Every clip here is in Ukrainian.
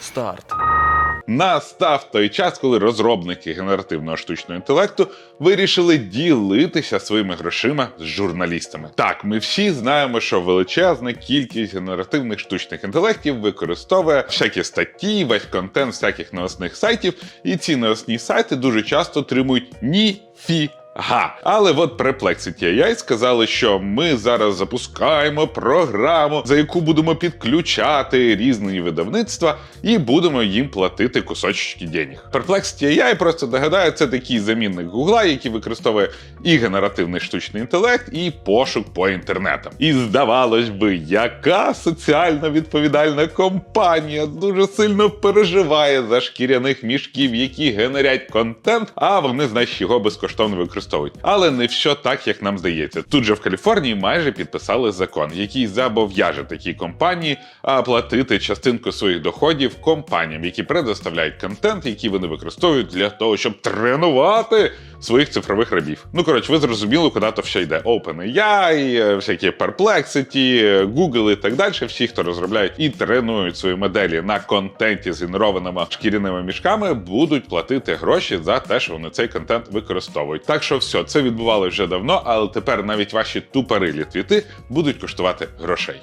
Старт. Настав той час, коли розробники генеративного штучного інтелекту вирішили ділитися своїми грошима з журналістами. Так, ми всі знаємо, що величезна кількість генеративних штучних інтелектів використовує всякі статті, весь контент всяких новосних сайтів, і ці новосні сайти дуже часто отримують ніфі. Га, але от Perplexity AI сказали, що ми зараз запускаємо програму, за яку будемо підключати різні видавництва і будемо їм платити кусочки денег. Perplexity AI, просто нагадаю, це такий замінник Гугла, який використовує і генеративний штучний інтелект, і пошук по інтернетам. І здавалось би, яка соціально відповідальна компанія дуже сильно переживає за шкіряних мішків, які генерять контент, а вони, значить, його безкоштовно використовують. Але не все так, як нам здається. Тут же в Каліфорнії майже підписали закон, який зобов'яже такі компанії платити частинку своїх доходів компаніям, які предоставляють контент, який вони використовують для того, щоб тренувати своїх цифрових рабів. Ну коротше, ви зрозуміли, куди то все йде. OpenAI, е, всякі Perplexity, Google і так далі. Всі, хто розробляють і тренують свої моделі на контенті з генерованими шкіряними мішками, будуть платити гроші за те, що вони цей контент використовують. Так що все, це відбувалося вже давно, але тепер навіть ваші тупорилі твіти будуть коштувати грошей.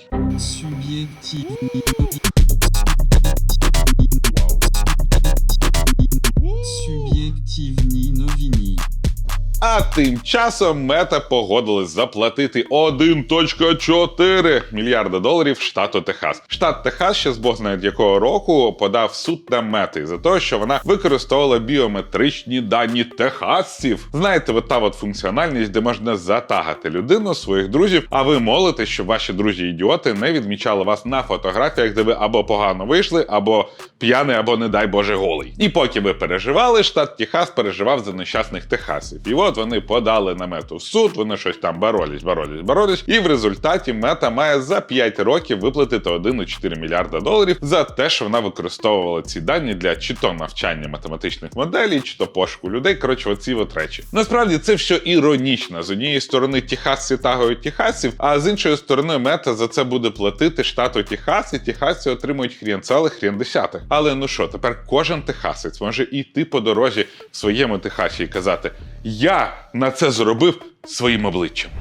А тим часом мета погодилась заплатити 1.4 мільярда доларів штату Техас. Штат Техас ще з бог знає якого року подав суд на мети за те, що вона використовувала біометричні дані техасців. Знаєте, от та от функціональність, де можна затагати людину, своїх друзів, а ви молите, щоб ваші друзі-ідіоти не відмічали вас на фотографіях, де ви або погано вийшли, або п'яний, або не дай Боже голий. І поки ви переживали, штат Техас переживав за нещасних техасів. І от вони подали на мету в суд, вони щось там боролись, боролись, боролись. І в результаті мета має за 5 років виплатити 1,4 мільярда доларів за те, що вона використовувала ці дані для чи то навчання математичних моделей, чи то пошуку людей. Коротше, оці от речі. Насправді це все іронічно. З однієї сторони, техасці тагують техасців, а з іншої сторони, мета за це буде платити штату Техас, і техасці отримують хрін целих, хрін десятих. Але ну що, тепер кожен техасець може йти по дорозі в своєму Техасі і казати: Я на це зробив своїм обличчям.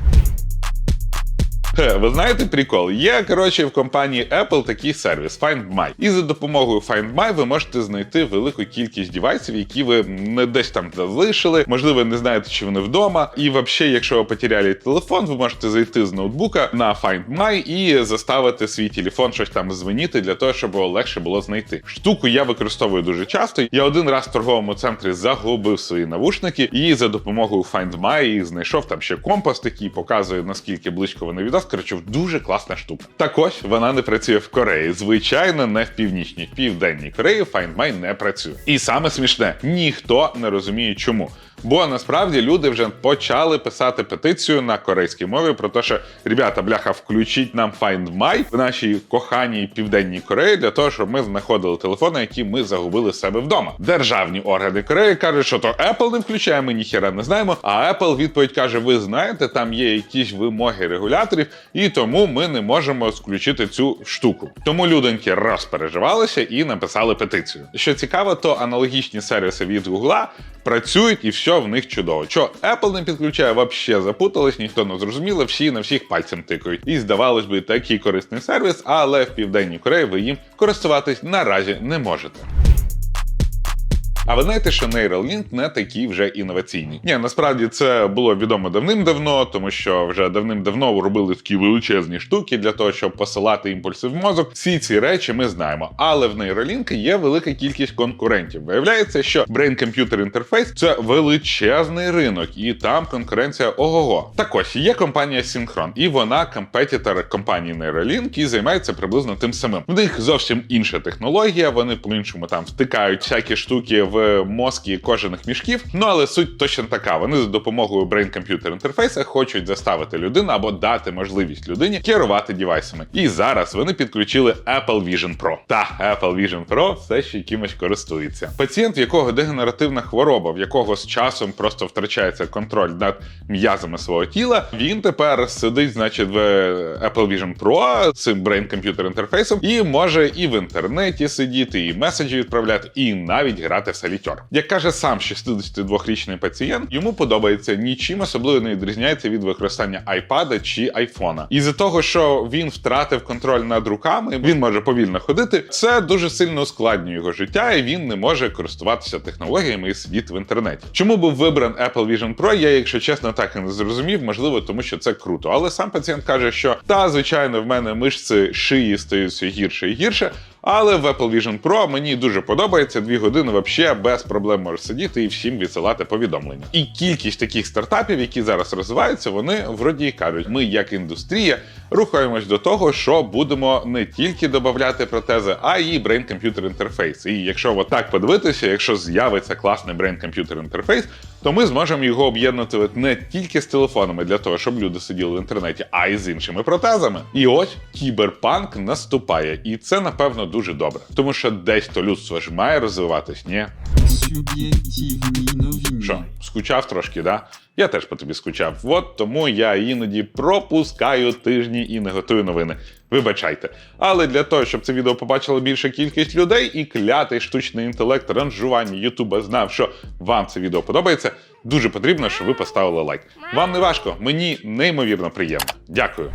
Ви знаєте прикол? Є коротше в компанії Apple такий сервіс Find My. І за допомогою Find My ви можете знайти велику кількість девайсів, які ви не десь там залишили. Можливо, не знаєте, чи вони вдома. І взагалі, якщо ви потеряли телефон, ви можете зайти з ноутбука на Find My і заставити свій телефон щось там звеніти для того, щоб його легше було знайти. Штуку я використовую дуже часто. Я один раз в торговому центрі загубив свої навушники, і за допомогою Find My знайшов там ще компас, який показує наскільки близько вони від Коротше, дуже класна штука. Так ось вона не працює в Кореї. Звичайно, не в північній, в південній Кореї Find My не працює. І саме смішне, ніхто не розуміє, чому. Бо насправді люди вже почали писати петицію на корейській мові про те, що ребята, бляха, включіть нам Find My в нашій коханій південній Кореї для того, щоб ми знаходили телефони, які ми загубили себе вдома. Державні органи Кореї кажуть, що то Apple не включає, ми ніхіра не знаємо. А Apple відповідь каже: ви знаєте, там є якісь вимоги регуляторів, і тому ми не можемо включити цю штуку. Тому людоньки розпереживалися і написали петицію. Що цікаво, то аналогічні сервіси від Google працюють і все в них чудово. Що Apple не підключає, вообще запутались, ніхто не зрозуміло, всі на всіх пальцем тикають. І здавалось би, такий корисний сервіс, але в південній Кореї ви їм користуватись наразі не можете. А ви знаєте, що Neuralink не такий вже інноваційний? Ні, насправді це було відомо давним-давно, тому що вже давним-давно робили такі величезні штуки для того, щоб посилати імпульси в мозок. Всі ці речі ми знаємо. Але в Neuralink є велика кількість конкурентів. Виявляється, що Brain Computer Interface – це величезний ринок, і там конкуренція ого-го. Так ось є компанія Synchron, і вона компетітор компанії Neuralink і займається приблизно тим самим. В них зовсім інша технологія. Вони по-іншому там втикають всякі штуки в мозки кожаних мішків. Ну але суть точно така. Вони за допомогою brain-computer інтерфейса хочуть заставити людину або дати можливість людині керувати дівайсами. І зараз вони підключили Apple Vision Pro. Та Apple Vision Pro все ще якимось користується. Пацієнт, в якого дегенеративна хвороба, в якого з часом просто втрачається контроль над м'язами свого тіла, він тепер сидить, значить, в Apple Vision Pro цим brain-computer інтерфейсом і може і в інтернеті сидіти, і меседжі відправляти, і навіть грати в солітер. Як каже сам 62-річний пацієнт, йому подобається нічим особливо не відрізняється від використання iPad чи iPhone. І за того, що він втратив контроль над руками, він може повільно ходити. Це дуже сильно ускладнює його життя, і він не може користуватися технологіями і світ в інтернеті. Чому був вибран Apple Vision Pro? Я, якщо чесно, так і не зрозумів. Можливо, тому що це круто. Але сам пацієнт каже, що та звичайно в мене мишці шиї стають все гірше і гірше. Але в Apple Vision Pro мені дуже подобається. Дві години вообще без проблем можеш сидіти і всім відсилати повідомлення. І кількість таких стартапів, які зараз розвиваються, вони вроді кажуть, ми як індустрія рухаємось до того, що будемо не тільки додати протези, а й brain-computer інтерфейс. І якщо от так подивитися, якщо з'явиться класний brain-computer інтерфейс, то ми зможемо його об'єднати не тільки з телефонами для того, щоб люди сиділи в інтернеті, а й з іншими протезами. І ось кіберпанк наступає, і це напевно дуже добре, тому що десь то людство ж має розвиватись, ні? Суб'єктивні новини. Що, скучав трошки, да? Я теж по тобі скучав. От тому я іноді пропускаю тижні і не готую новини. Вибачайте. Але для того, щоб це відео побачила більша кількість людей і клятий штучний інтелект ранжування Ютуба знав, що вам це відео подобається, дуже потрібно, щоб ви поставили лайк. Вам не важко, мені неймовірно приємно. Дякую.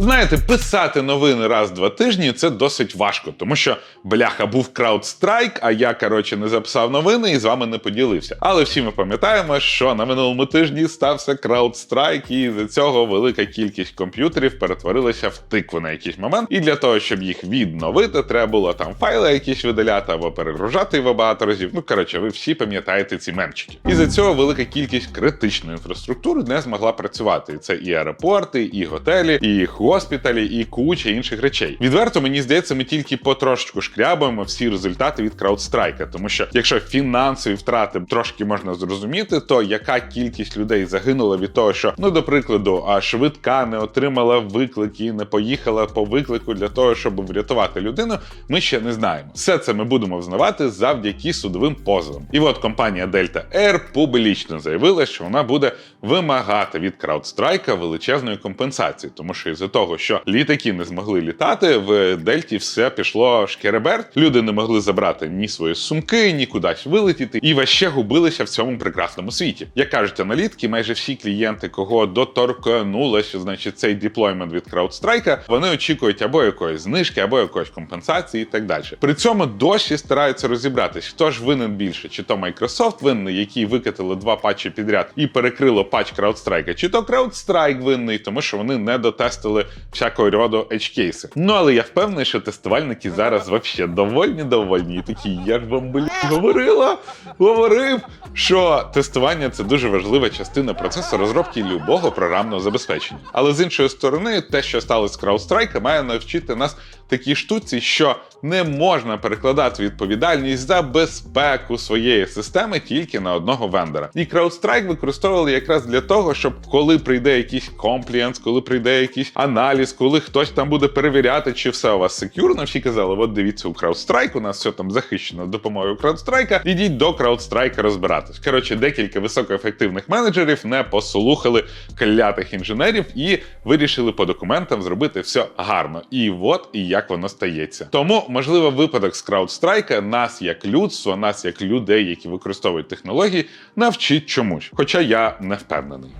Знаєте, писати новини раз в два тижні це досить важко, тому що бляха був краудстрайк, а я коротше не записав новини і з вами не поділився. Але всі ми пам'ятаємо, що на минулому тижні стався краудстрайк, і з цього велика кількість комп'ютерів перетворилася в тикви на якийсь момент. І для того, щоб їх відновити, треба було там файли якісь видаляти або перегружати його багато разів. Ну коротше, ви всі пам'ятаєте ці мемчики. І за цього велика кількість критичної інфраструктури не змогла працювати. І це і аеропорти, і готелі, і госпіталі, і куча інших речей. Відверто мені здається, ми тільки потрошечку шкрябаємо всі результати від краудстрайка, тому що якщо фінансові втрати трошки можна зрозуміти, то яка кількість людей загинула від того, що ну до прикладу, а швидка не отримала виклик і не поїхала по виклику для того, щоб врятувати людину, ми ще не знаємо. Все це ми будемо взнавати завдяки судовим позовам. І от компанія Delta Air публічно заявила, що вона буде вимагати від краудстрайка величезної компенсації, тому що із-за того, що літаки не змогли літати, в Дельті все пішло шкереберт. Люди не могли забрати ні свої сумки, ні кудись вилетіти, і ваще губилися в цьому прекрасному світі. Як кажуть аналітики, майже всі клієнти, кого доторкнулося, значить цей деплоймент від краудстрайка, вони очікують або якоїсь знижки, або якоїсь компенсації і так далі. При цьому досі стараються розібратись, хто ж винен більше, чи то Microsoft винний, який викатили два патчі підряд і перекрило патч краудстрайка, чи то краудстрайк винний, тому що вони не дотестили всякого роду edge-кейси. Ну але я впевнений, що тестувальники зараз вообще довольні, довольні. І такі, я ж вам блін, говорила, говорив, що тестування це дуже важлива частина процесу розробки любого програмного забезпечення. Але з іншої сторони, те, що сталося з краудстрайка, має навчити нас такій штуці, що не можна перекладати відповідальність за безпеку своєї системи тільки на одного вендора. І CrowdStrike використовували якраз для того, щоб коли прийде якийсь комплієнс, коли прийде якийсь аналіз, коли хтось там буде перевіряти, чи все у вас секюрно, всі казали, от дивіться у CrowdStrike, у нас все там захищено допомогою CrowdStrike, ідіть до CrowdStrike розбиратись. Коротше, декілька високоефективних менеджерів не послухали клятих інженерів і вирішили по документам зробити все гарно. І от і як воно стається. Тому, можливо, випадок з краудстрайка нас як людство, нас як людей, які використовують технології, навчить чомусь. Хоча я не впевнений.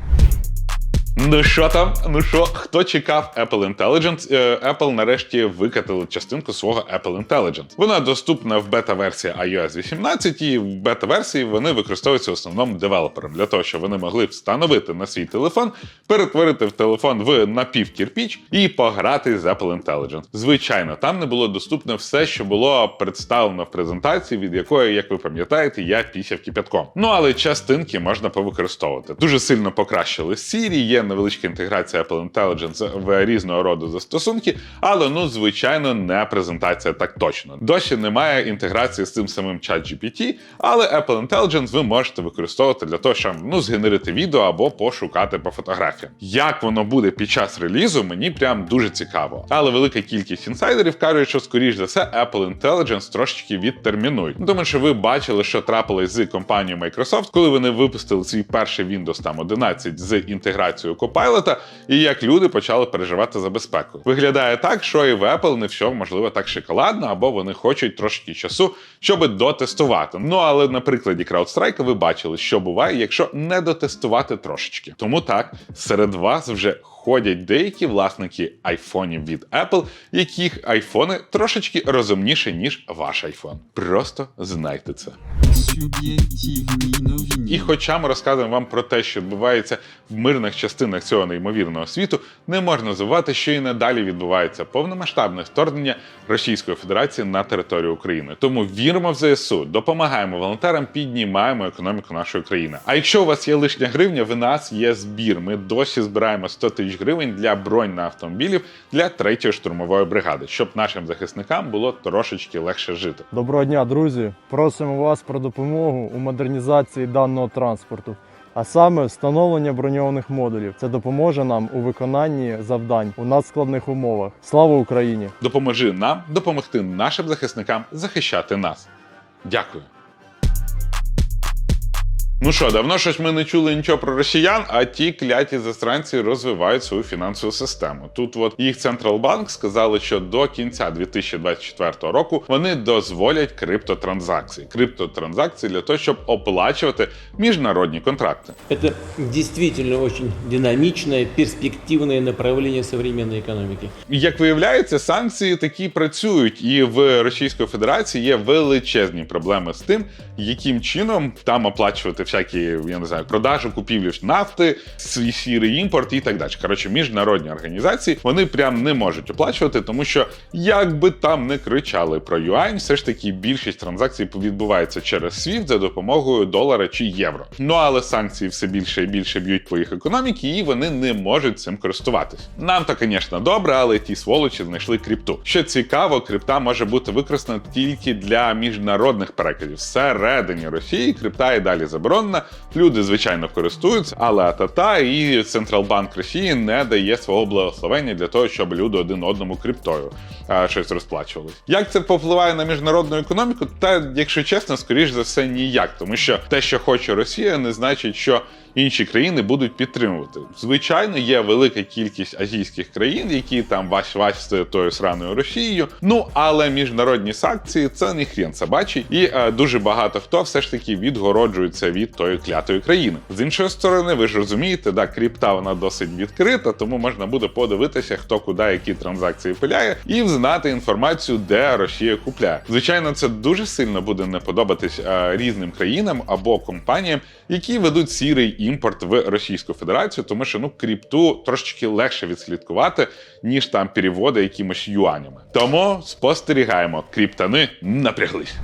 Ну що там? Ну що, хто чекав Apple Intelligence? Е, Apple нарешті викатили частинку свого Apple Intelligence. Вона доступна в бета-версії iOS 18, і в бета-версії вони використовуються основному девелопером для того, щоб вони могли встановити на свій телефон, перетворити в телефон в напівкірпіч і пограти з Apple Intelligence. Звичайно, там не було доступне все, що було представлено в презентації, від якої, як ви пам'ятаєте, я пісяв кипятком. Ну але частинки можна повикористовувати. Дуже сильно покращили Siri, є невеличка інтеграція Apple Intelligence в різного роду застосунки, але ну, звичайно, не презентація так точно. Досі немає інтеграції з цим самим ChatGPT, але Apple Intelligence ви можете використовувати для того, щоб ну, згенерити відео або пошукати по фотографіям. Як воно буде під час релізу, мені прям дуже цікаво. Але велика кількість інсайдерів кажуть, що скоріш за все Apple Intelligence трошечки відтермінують. Ну, Тому що ви бачили, що трапилось з компанією Microsoft, коли вони випустили свій перший Windows там 11 з інтеграцією Copilot, і як люди почали переживати за безпеку. Виглядає так, що і в Apple не все можливо так шоколадно, або вони хочуть трошки часу, щоб дотестувати. Ну але на прикладі CrowdStrike ви бачили, що буває, якщо не дотестувати трошечки. Тому так серед вас вже ходять деякі власники айфонів від Apple, яких айфони трошечки розумніші, ніж ваш айфон. Просто знайте це. І хоча ми розказуємо вам про те, що відбувається в мирних частинах цього неймовірного світу, не можна забувати, що і надалі відбувається повномасштабне вторгнення Російської Федерації на територію України. Тому віримо в ЗСУ, допомагаємо волонтерам, піднімаємо економіку нашої країни. А якщо у вас є лишня гривня, в нас є збір. Ми досі збираємо 100 тисяч гривень для бронь на автомобілів для третьої штурмової бригади, щоб нашим захисникам було трошечки легше жити. Доброго дня, друзі! Просимо вас про допомогу у модернізації даного транспорту, а саме встановлення броньованих модулів. Це допоможе нам у виконанні завдань у надскладних умовах. Слава Україні! Допоможи нам допомогти нашим захисникам захищати нас. Дякую. Ну що, давно щось ми не чули нічого про росіян, а ті кляті засранці розвивають свою фінансову систему. Тут от їх Централбанк сказали, що до кінця 2024 року вони дозволять криптотранзакції. Криптотранзакції для того, щоб оплачувати міжнародні контракти. Это действительно очень динамичное, перспективное направление современной экономики. Як виявляється, санкції такі працюють, і в Російської Федерації є величезні проблеми з тим, яким чином там оплачувати всякі, я не знаю, продажу, купівлю нафти, свій сірий імпорт і так далі. Коротше, міжнародні організації вони прям не можуть оплачувати, тому що як би там не кричали про юань, все ж таки більшість транзакцій відбувається через SWIFT за допомогою долара чи євро. Ну але санкції все більше і більше б'ють по їх економіки, і вони не можуть цим користуватись. Нам то, звісно, добре, але ті сволочі знайшли крипту. Що цікаво, крипта може бути використана тільки для міжнародних переказів. Всередині Росії крипта і далі заборонена. Люди, звичайно, користуються, але АТАТА і Централбанк Росії не дає свого благословення для того, щоб люди один одному криптою щось розплачували. Як це повпливає на міжнародну економіку? Та, якщо чесно, скоріш за все ніяк, тому що те, що хоче Росія, не значить, що інші країни будуть підтримувати. Звичайно, є велика кількість азійських країн, які там ваш-ваш з тою сраною Росією. Ну але міжнародні санкції це не хрен собачий, і е, дуже багато хто все ж таки відгороджується від тої клятої країни. З іншої сторони, ви ж розумієте, да, крипта вона досить відкрита, тому можна буде подивитися, хто куди які транзакції пиляє, і взнати інформацію, де Росія купляє. Звичайно, це дуже сильно буде не подобатись е, різним країнам або компаніям, які ведуть сірий імпорт в Російську Федерацію, тому що ну кріпту трошечки легше відслідкувати, ніж там переводи якимось юанями. Тому спостерігаємо, кріптани напряглись.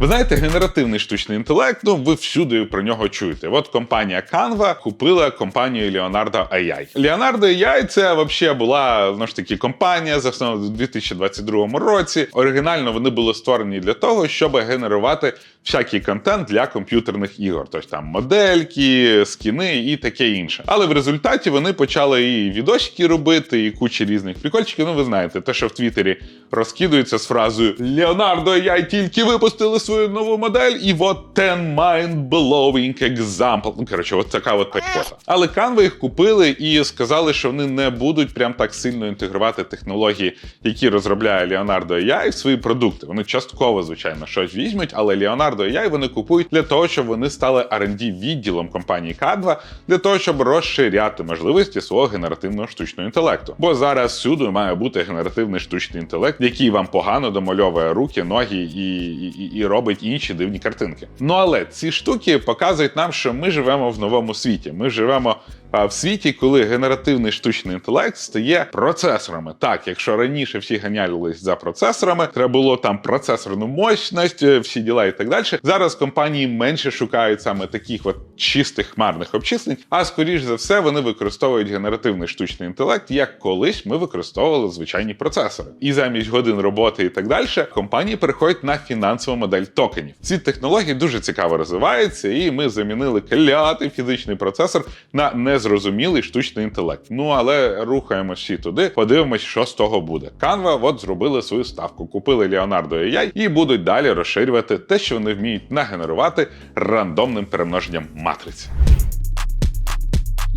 Ви знаєте, генеративний штучний інтелект, ну ви всюди про нього чуєте. От компанія Canva купила компанію Leonardo AI. Leonardo AI це взагалі була знову ж таки компанія, заснована у 2022 році. Оригінально вони були створені для того, щоб генерувати всякий контент для комп'ютерних ігор, тобто там модельки, скіни і таке інше. Але в результаті вони почали і відосики робити, і куча різних прикольчиків. Ну, ви знаєте, те, що в Твіттері розкидується з фразою Leonardo AI тільки випустили свою нову модель, і от ten mind-blowing example. Ну, коротше, от така от пекота. Але Canva їх купили і сказали, що вони не будуть прям так сильно інтегрувати технології, які розробляє Leonardo AI в свої продукти. Вони частково, звичайно, щось візьмуть, але Leonardo AI вони купують для того, щоб вони стали R&D відділом компанії Canva, для того, щоб розширяти можливості свого генеративного штучного інтелекту. Бо зараз всюди має бути генеративний штучний інтелект, який вам погано домальовує руки, ноги і, і, і робить інші дивні картинки. Ну але ці штуки показують нам, що ми живемо в новому світі. Ми живемо А в світі, коли генеративний штучний інтелект стає процесорами. Так, якщо раніше всі ганялись за процесорами, треба було там процесорну мощність, е, всі діла і так далі. Зараз компанії менше шукають саме таких от чистих хмарних обчислень, а скоріш за все вони використовують генеративний штучний інтелект, як колись ми використовували звичайні процесори. І замість годин роботи і так далі, компанії переходять на фінансову модель токенів. Ці технології дуже цікаво розвиваються, і ми замінили клятий фізичний процесор на незрозумілий штучний інтелект. Ну але рухаємось всі туди, подивимось, що з того буде. Canva от зробили свою ставку, купили Leonardo AI і будуть далі розширювати те, що вони вміють нагенерувати рандомним перемноженням матриці.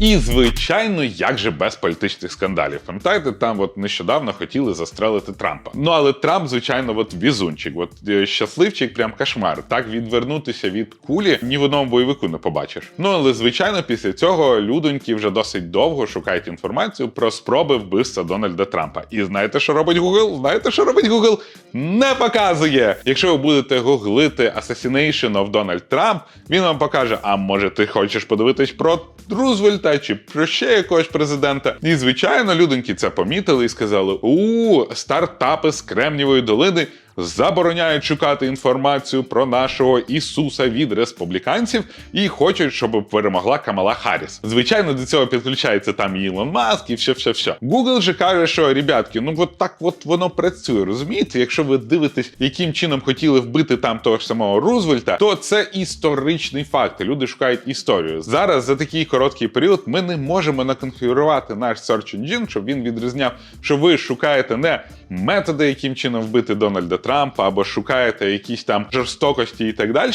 І, звичайно, як же без політичних скандалів. Пам'ятаєте, там от нещодавно хотіли застрелити Трампа. Ну але Трамп, звичайно, от візунчик, от е, щасливчик, прям кошмар. Так відвернутися від кулі ні в одному бойовику не побачиш. Ну але звичайно, після цього людоньки вже досить довго шукають інформацію про спроби вбивства Дональда Трампа. І знаєте, що робить Google? Знаєте, що робить Google? Не показує. Якщо ви будете гуглити Assassination of Donald Trump, він вам покаже: а може ти хочеш подивитись про Рузвельта чи про ще якогось президента. І звичайно, людоньки це помітили і сказали: у стартапи з Кремнівої долини. Забороняють шукати інформацію про нашого Ісуса від республіканців і хочуть, щоб перемогла Камала Харріс. Звичайно, до цього підключається там і Ілон Маск, і все, все, все. Google же каже, що ребятки, ну от так от воно працює. Розумієте, якщо ви дивитесь, яким чином хотіли вбити там того ж самого Рузвельта, то це історичний факт. Люди шукають історію. Зараз за такий короткий період ми не можемо наконфігурувати наш Search Engine, щоб він відрізняв, що ви шукаєте не методи, яким чином вбити Дональда Трампа, або шукаєте якісь там жорстокості і так далі.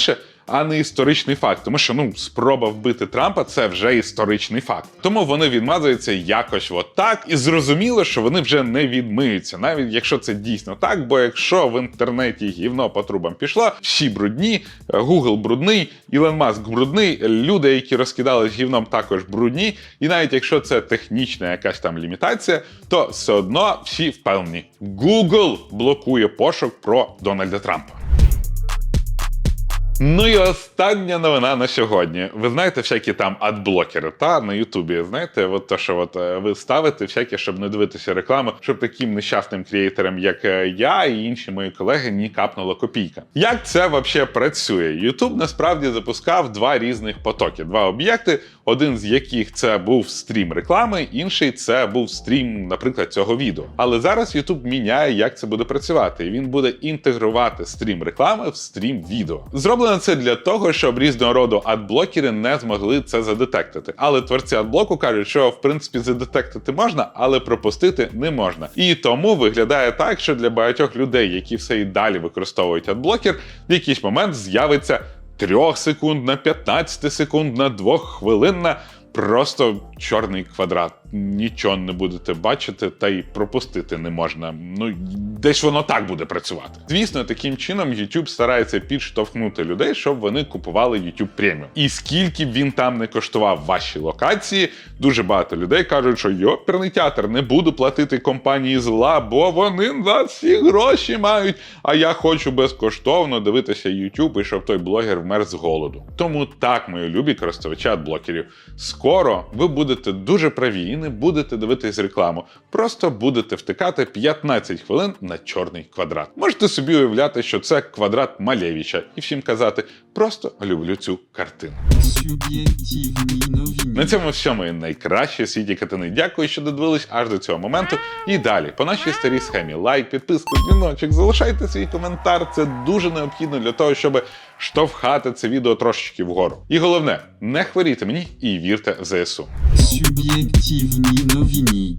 А не історичний факт, тому що ну спроба вбити Трампа це вже історичний факт. Тому вони відмазуються якось от так, і зрозуміло, що вони вже не відмиються, навіть якщо це дійсно так. Бо якщо в інтернеті гівно по трубам пішло, всі брудні, Google брудний, Ілон Маск брудний, люди, які розкидались гівном, також брудні. І навіть якщо це технічна якась там лімітація, то все одно всі впевнені. Google блокує пошук про Дональда Трампа. Ну і остання новина на сьогодні. Ви знаєте, всякі там адблокери та на Ютубі. Знаєте, от то, що от е, ви ставите всякі, щоб не дивитися рекламу, щоб таким нещасним креаторам, як е, я і інші мої колеги, ні капнула копійка. Як це взагалі працює? Ютуб насправді запускав два різних потоки, два об'єкти. Один з яких це був стрім реклами, інший це був стрім, наприклад, цього відео. Але зараз Ютуб міняє, як це буде працювати, і він буде інтегрувати стрім реклами в стрім відео. Зроблено це для того, щоб різного роду адблокери не змогли це задетектити. Але творці адблоку кажуть, що в принципі задетектити можна, але пропустити не можна. І тому виглядає так, що для багатьох людей, які все і далі використовують адблокер, в якийсь момент з'явиться. Трьохсекундна, 15 секундна, на просто чорний квадрат. Нічого не будете бачити, та й пропустити не можна. Ну десь воно так буде працювати. Звісно, таким чином YouTube старається підштовхнути людей, щоб вони купували YouTube Premium. І скільки б він там не коштував ваші локації, дуже багато людей кажуть, що йоперний театр не буду платити компанії зла, бо вони на всі гроші мають. А я хочу безкоштовно дивитися YouTube і щоб той блогер вмер з голоду. Тому так, мої любі користувачі адблокерів. Скоро ви будете дуже праві не будете дивитись рекламу. Просто будете втикати 15 хвилин на чорний квадрат. Можете собі уявляти, що це квадрат Малєвича, і всім казати просто люблю цю картину. На цьому все мої найкращі світі катини. Дякую, що додивились аж до цього моменту. І далі, по нашій старій схемі, лайк, підписку, дзвіночок, залишайте свій коментар. Це дуже необхідно для того, щоб штовхати це відео трошечки вгору. І головне, не хворійте мені і вірте в ЗСУ. Суб'єктивні новини.